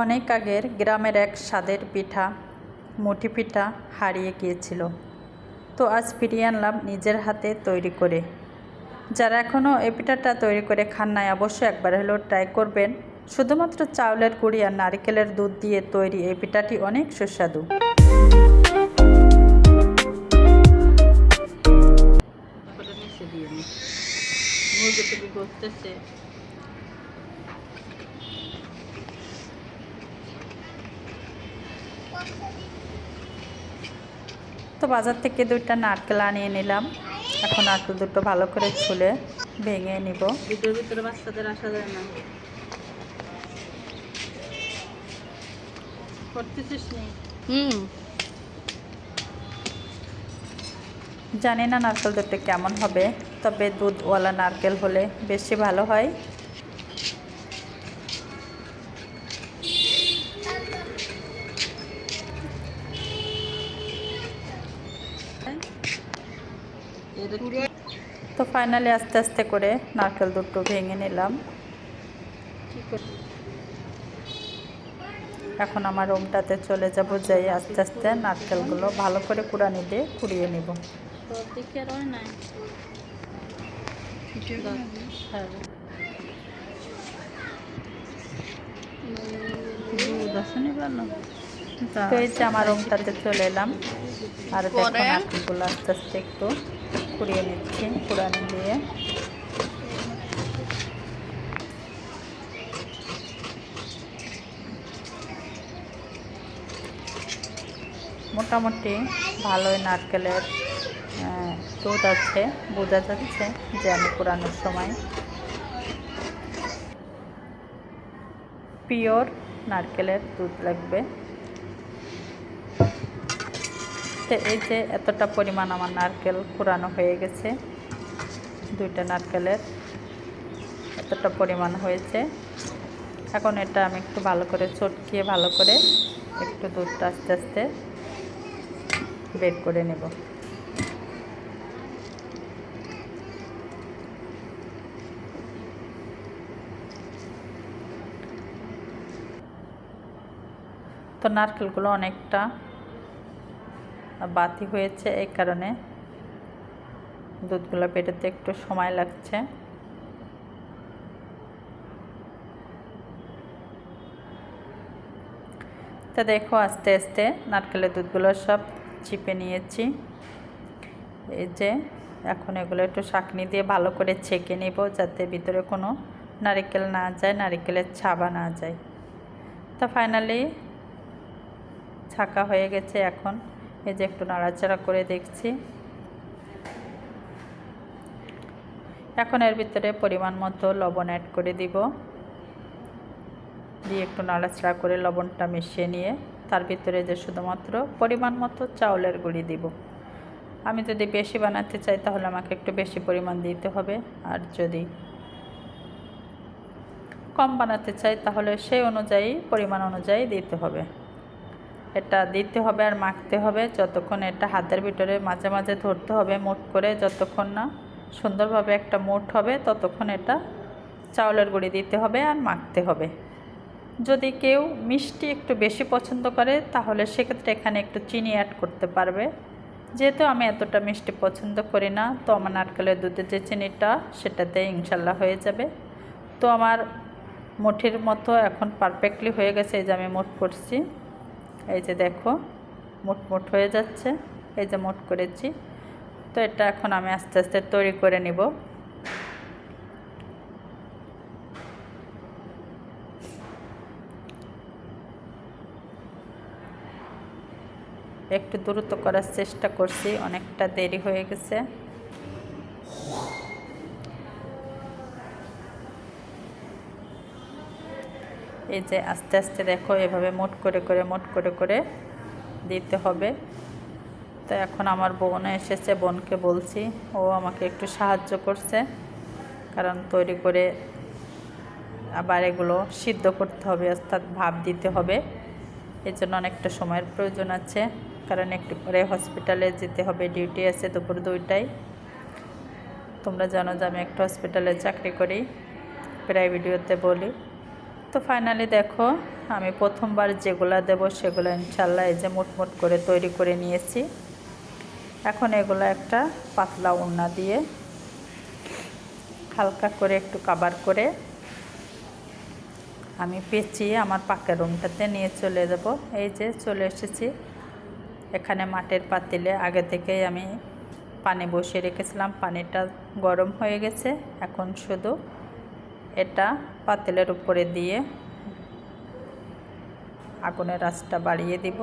অনেক আগের গ্রামের এক স্বাদের পিঠা, মুঠি পিঠা হারিয়ে গিয়েছিল। তো আজ ফিরিয়ে আনলাম নিজের হাতে তৈরি করে। যারা এখনও এই পিঠাটা তৈরি করে খান নাই, অবশ্যই একবার হলেও ট্রাই করবেন। শুধুমাত্র চাউলের গুঁড়ি আর নারকেলের দুধ দিয়ে তৈরি এই পিঠাটি অনেক সুস্বাদু। করতেছে তো বাজার থেকে দুইটা নারকেল আনিয়ে নিলাম। এখন নারকেল দুটো ভালো করে ছুলে ভেঙে নিব। দুটোর ভিতরে বাচ্চাদের আসা যায় না। করতেছিস হুম। জানি না নারকেল দুটো কেমন হবে তবে দুধওয়ালা নারকেল হলে বেশি ভালো হয়। তো ফাইনালি আস্তে আস্তে করে নারকেল দুটো ভেঙে নিলাম। এখন আমার রুমটাতে চলে যাব যাই আস্তে আস্তে নারকেলগুলো ভালো করে কুড়ানি দিয়ে কুড়িয়ে নিব। তো এই যে আমার রুমটাতে চলে এলাম আর দেখো নারকেলগুলো আস্তে আস্তে একটু কুড়িয়ে নিচ্ছি কুড়ানি দিয়ে। মোটামুটি ভালোই নারকেলের দুধ আছে, বোঝা যাচ্ছে যে আমি কুড়ানোর সময় পিওর নারকেলের দুধ লাগবে। তো এই যে এতটা পরিমাণ আমার নারকেল কুড়ানো হয়ে গেছে, দুইটা নারকেলের এতটা পরিমাণ হয়েছে। এখন এটা আমি একটু ভালো করে চটকিয়ে ভালো করে একটু দুধটা আস্তে আস্তে বের করে নেব। তো নারকেলগুলো অনেকটা বাতি হয়েছে এই কারণে। দুধগুলো বেরোতে একটু সময় লাগছে। তো দেখো আস্তে আস্তে নারকেলের দুধগুলো সব চিপে নিয়েছি। এই যে এখন এগুলো একটু শাকনি দিয়ে ভালো করে ছেঁকে নিব যাতে ভিতরে কোনো নারকেল না যায়, নারকেলের ছাবা না যায়। তা ফাইনালি ছাকা হয়ে গেছে এখন। এই যে একটু নাড়াচাড়া করে দেখছি। এখন এর ভিতরে পরিমাণ মতো লবণ অ্যাড করে দিব। দিয়ে একটু নাড়াচাড়া করে লবণটা মিশিয়ে নিয়ে তার ভিতরে যে শুধুমাত্র পরিমাণ মতো চাউলের গুঁড়ি দিব। আমি যদি বেশি বানাতে চাই তাহলে আমাকে একটু বেশি পরিমাণ দিতে হবে। আর যদি কম বানাতে চাই তাহলে সেই অনুযায়ী, পরিমাণ অনুযায়ী দিতে হবে। এটা দিতে হবে আর মাখতে হবে। যতক্ষণ এটা হাতের ভিতরে মাঝে মাঝে ধরতে হবে, মোট করে যতক্ষণ না সুন্দরভাবে একটা মোট হবে, ততক্ষণ এটা চাউলের গুঁড়ি দিতে হবে আর মাখতে হবে। যদি কেউ মিষ্টি একটু বেশি পছন্দ করে, তাহলে সেক্ষেত্রে এখানে একটু চিনি অ্যাড করতে পারবে। যেহেতু আমি এতটা মিষ্টি পছন্দ করি না, তো আমার নারকেলের দুধের যে চিনিটা, সেটাতে ইনশাল্লাহ হয়ে যাবে। তো আমার মুঠির মতো এখন পারফেক্টলি হয়ে গেছে, এই যে আমি মুঠ করছি। এই যে দেখো মুট মুট হয়ে যাচ্ছে। এই যে মুট করেছি। তো এটা এখন আমি আস্তে আস্তে তৈরি করে নিব। একটু দ্রুত করার চেষ্টা করছি, অনেকটা দেরি হয়ে গেছে। এই যে আস্তে আস্তে দেখো, এভাবে মোট করে করে, মোট করে করে দিতে হবে। তো এখন আমার বোন এসেছে, বোনকে বলছি, ও আমাকে একটু সাহায্য করছে, কারণ তৈরি করে আবার এগুলো সিদ্ধ করতে হবে, অর্থাৎ ভাব দিতে হবে। এর জন্য অনেকটা সময়ের প্রয়োজন আছে, কারণ একটু পরে হসপিটালে যেতে হবে, ডিউটি আছে দুপুর দুইটায়। তোমরা জানো যে আমি একটা হসপিটালে চাকরি করি প্রাইভেটিওতে বলি। তো ফাইনালি দেখো, আমি প্রথমবার যেগুলা দেব সেগুলো ইনশাল্লাহ এই যে মুটমুট করে তৈরি করে নিয়েছি। এখন এগুলো একটা পাতলা উন্না দিয়ে হালকা করে একটু কাবার করে আমি পেঁচিয়ে আমার পাকের রুমটাতে নিয়ে চলে যাব। এই যে চলে এসেছি। এখানে মাটির পাতিলে আগে থেকেই আমি পানি বসিয়ে রেখেছিলাম। পানিটা গরম হয়ে গেছে। এখন শুধু এটা পাতিলের উপরে দিয়ে আগুনের আঁচটা বাড়িয়ে দিব।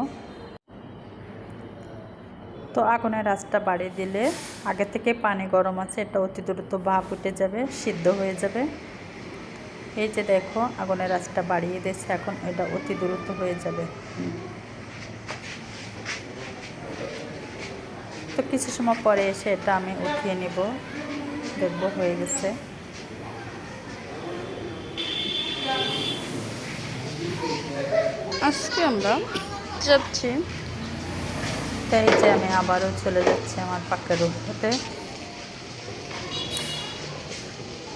তো আগুনের আঁচটা বাড়িয়ে দিলে আগে থেকে পানি গরম আছে, এটা অতি দ্রুত ভাপ উঠে যাবে, সিদ্ধ হয়ে যাবে। এই যে দেখো, আগুনের আঁচটা বাড়িয়ে দিয়েছে, এখন এটা অতি দ্রুত হয়ে যাবে। তো কিছু সময় পরে এসে এটা আমি উঠিয়ে নেব, দেখব হয়ে গেছে। আজকে আমরা যাচ্ছি। তাই যে আমি আবারও চলে যাচ্ছি আমার পাকের রুমটাতে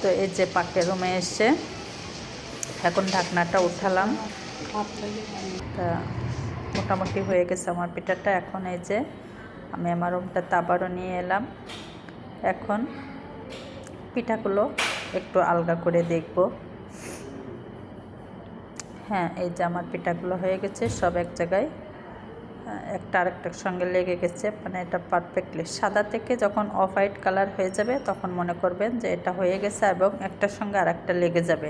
তো এই যে পাকের রুমে এসে এখন ঢাকনাটা উঠালাম। তা মোটামুটি হয়ে গেছে আমার পিঠাটা। এখন এই যে আমি আমার রুমটাতে আবারও নিয়ে এলাম। এখন পিঠাগুলো একটু আলগা করে দেখব। হ্যাঁ এই যে আমার পিঠাগুলো হয়ে গেছে সব এক জায়গায় আহ, একটা আরেকটার সঙ্গে লেগে গেছে মানে এটা পারফেক্টলি সাদা থেকে যখন অফ হোয়াইট কালার হয়ে যাবে তখন মনে করবেন যে এটা হয়ে গেছে এবং একটার সঙ্গে আরেকটা লেগে যাবে।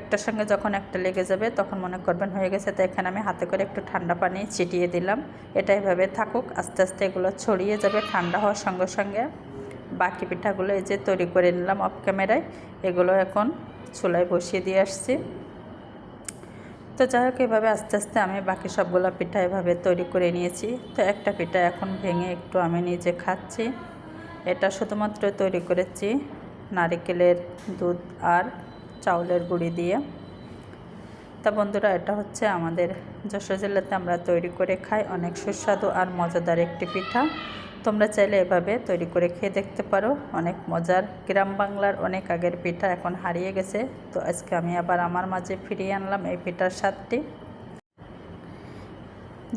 একটার সঙ্গে যখন একটা লেগে যাবে তখন মনে করবেন হয়ে গেছে তো এখানে আমি হাতে করে একটু ঠান্ডা পানি ছিটিয়ে দিলাম। এটা এভাবে থাকুক আস্তে আস্তে এগুলো ছড়িয়ে যাবে ঠান্ডা হওয়ার সঙ্গে সঙ্গে। বাকি পিঠাগুলো এই যে তৈরি করে নিলাম অফ ক্যামেরায় এগুলো এখন চুলায় বসিয়ে দিয়ে আসছি। তো যাই হোক, এভাবে আস্তে আস্তে আমি বাকি সবগুলো পিঠা এভাবে তৈরি করে নিয়েছি। তো একটা পিঠা এখন ভেঙে একটু আমি নিজে খাচ্ছি। এটা শুধুমাত্র তৈরি করেছি নারিকেলের দুধ আর চাউলের গুঁড়ি দিয়ে। তা বন্ধুরা, এটা হচ্ছে আমাদের যশোর জেলাতে আমরা তৈরি করে খাই। অনেক সুস্বাদু আর মজাদার একটি পিঠা। তোমরা চাইলে এভাবে তৈরি করে খেয়ে দেখতে পারো। অনেক মজার। গ্রাম বাংলার অনেক আগের পিঠা এখন হারিয়ে গেছে। তো আজকে আমি আবার আমার মাঝে ফিরিয়ে আনলাম এই পিঠার স্বাদটি।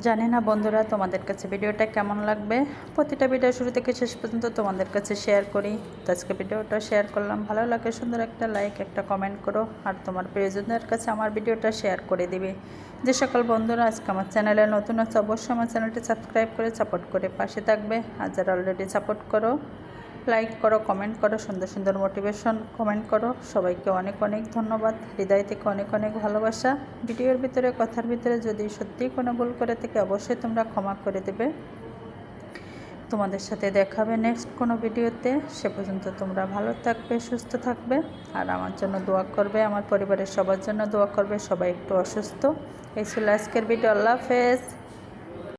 জানি না বন্ধুরা তোমাদের কাছে ভিডিওটা কেমন লাগবে। প্রতিটা ভিডিও শুরু থেকে শেষ পর্যন্ত তোমাদের কাছে শেয়ার করি। তো আজকে ভিডিওটা শেয়ার করলাম। ভালো লাগে, সুন্দর একটা লাইক একটা কমেন্ট করো। আর তোমার প্রিয়জনদের কাছে আমার ভিডিওটা শেয়ার করে দিবে। যে সকল বন্ধুরা আজকে আমার চ্যানেলে নতুন আছে, অবশ্যই আমার চ্যানেলটি সাবস্ক্রাইব করে সাপোর্ট করে পাশে থাকবে। আর যারা অলরেডি সাপোর্ট করো লাইক করো কমেন্ট করো, সুন্দর সুন্দর মোটিভেশন কমেন্ট করো। সবাইকে অনেক অনেক ধন্যবাদ। হৃদয় থেকে অনেক অনেক ভালোবাসা। ভিডিওর ভিতরে, কথার ভিতরে যদি সত্যিই কোনো ভুল করে থেকে, অবশ্যই তোমরা ক্ষমা করে দেবে। তোমাদের সাথে দেখাবে নেক্সট কোনো ভিডিওতে। সে পর্যন্ত তোমরা ভালো থাকবে, সুস্থ থাকবে। আর আমার জন্য দোয়া করবে, আমার পরিবারের সবার জন্য দোয়া করবে। সবাই একটু অসুস্থ। এই ছিল আজকের ভিডিও। আল্লাহ হাফেজ।